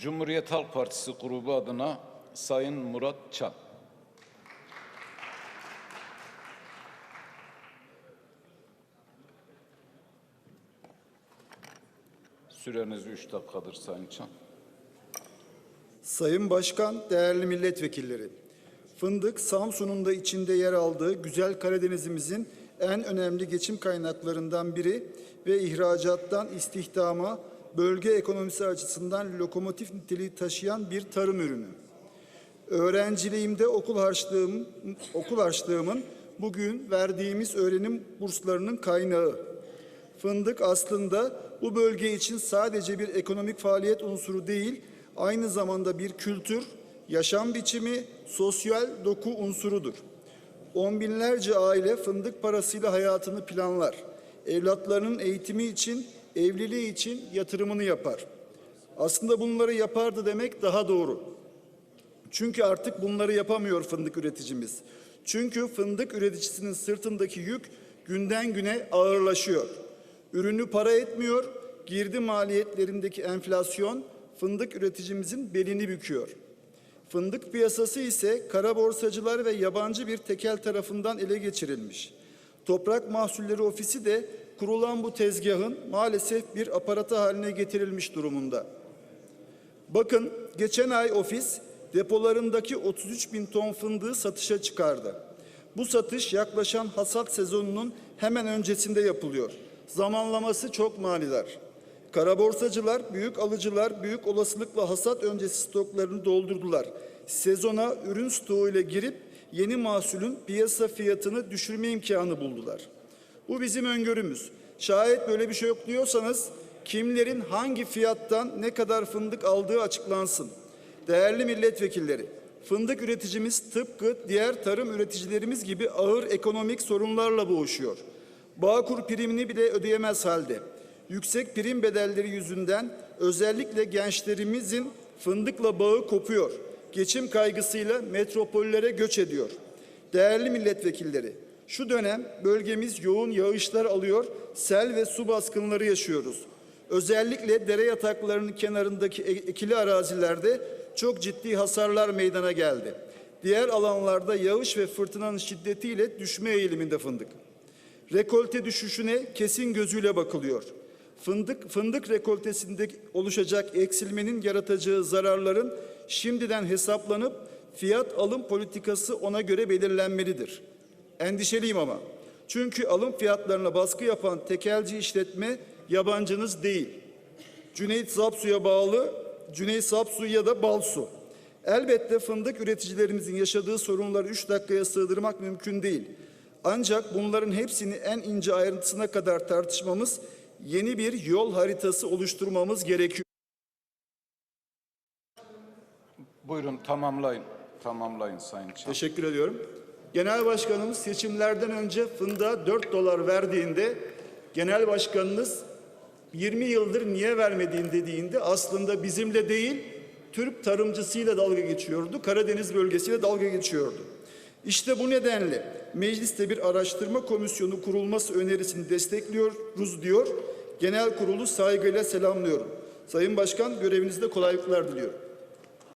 Cumhuriyet Halk Partisi grubu adına Sayın Murat Çam. Süreniz üç dakikadır Sayın Çam. Sayın Başkan, değerli milletvekilleri. Fındık, Samsun'un da içinde yer aldığı güzel Karadenizimizin en önemli geçim kaynaklarından biri ve ihracattan istihdama, bölge ekonomisi açısından lokomotif niteliği taşıyan bir tarım ürünü. Öğrenciliğimde okul harçlığım, okul harçlığımın bugün verdiğimiz öğrenim burslarının kaynağı. Fındık aslında bu bölge için sadece bir ekonomik faaliyet unsuru değil, aynı zamanda bir kültür, yaşam biçimi, sosyal doku unsurudur. On binlerce aile fındık parasıyla hayatını planlar. Evlatlarının eğitimi için, evliliği için yatırımını yapar. Aslında bunları yapardı demek daha doğru. Çünkü artık bunları yapamıyor fındık üreticimiz. Çünkü fındık üreticisinin sırtındaki yük günden güne ağırlaşıyor. Ürünü para etmiyor, girdi maliyetlerindeki enflasyon fındık üreticimizin belini büküyor. Fındık piyasası ise kara borsacılar ve yabancı bir tekel tarafından ele geçirilmiş. Toprak Mahsulleri Ofisi de kurulan bu tezgahın maalesef bir aparatı haline getirilmiş durumunda. Bakın geçen ay ofis depolarındaki 33 bin ton fındığı satışa çıkardı. Bu satış yaklaşan hasat sezonunun hemen öncesinde yapılıyor. Zamanlaması çok manidar. Kara borsacılar, büyük alıcılar büyük olasılıkla hasat öncesi stoklarını doldurdular. Sezona ürün stoğuyla girip yeni mahsulün piyasa fiyatını düşürme imkanı buldular. Bu bizim öngörümüz. Şayet böyle bir şey yok diyorsanız kimlerin hangi fiyattan ne kadar fındık aldığı açıklansın. Değerli milletvekilleri, fındık üreticimiz tıpkı diğer tarım üreticilerimiz gibi ağır ekonomik sorunlarla boğuşuyor. Bağkur primini bile ödeyemez halde. Yüksek prim bedelleri yüzünden özellikle gençlerimizin fındıkla bağı kopuyor. Geçim kaygısıyla metropollere göç ediyor. Değerli milletvekilleri, şu dönem bölgemiz yoğun yağışlar alıyor, sel ve su baskınları yaşıyoruz. Özellikle dere yataklarının kenarındaki ekili arazilerde çok ciddi hasarlar meydana geldi. Diğer alanlarda yağış ve fırtınanın şiddetiyle düşme eğiliminde fındık. Rekolte düşüşüne kesin gözüyle bakılıyor. Fındık fındık rekoltesinde oluşacak eksilmenin yaratacağı zararların şimdiden hesaplanıp fiyat alım politikası ona göre belirlenmelidir. Endişeliyim ama. Çünkü alım fiyatlarına baskı yapan tekelci işletme yabancınız değil. Cüneyt Zapsu'ya bağlı Cüneyt Zapsu ya da Balsu. Elbette fındık üreticilerimizin yaşadığı sorunları üç dakikaya sığdırmak mümkün değil. Ancak bunların hepsini en ince ayrıntısına kadar tartışmamız, yeni bir yol haritası oluşturmamız gerekiyor. Buyurun tamamlayın. Tamamlayın Sayın Çam. Teşekkür ediyorum. Genel Başkanımız seçimlerden önce fındığa 4 dolar verdiğinde Genel Başkanınız 20 yıldır niye vermediğin dediğinde aslında bizimle değil Türk tarımcısıyla dalga geçiyordu. Karadeniz bölgesiyle dalga geçiyordu. İşte bu nedenle mecliste bir araştırma komisyonu kurulması önerisini destekliyoruz diyor. Genel kurulu saygıyla selamlıyorum. Sayın Başkan görevinizde kolaylıklar diliyorum.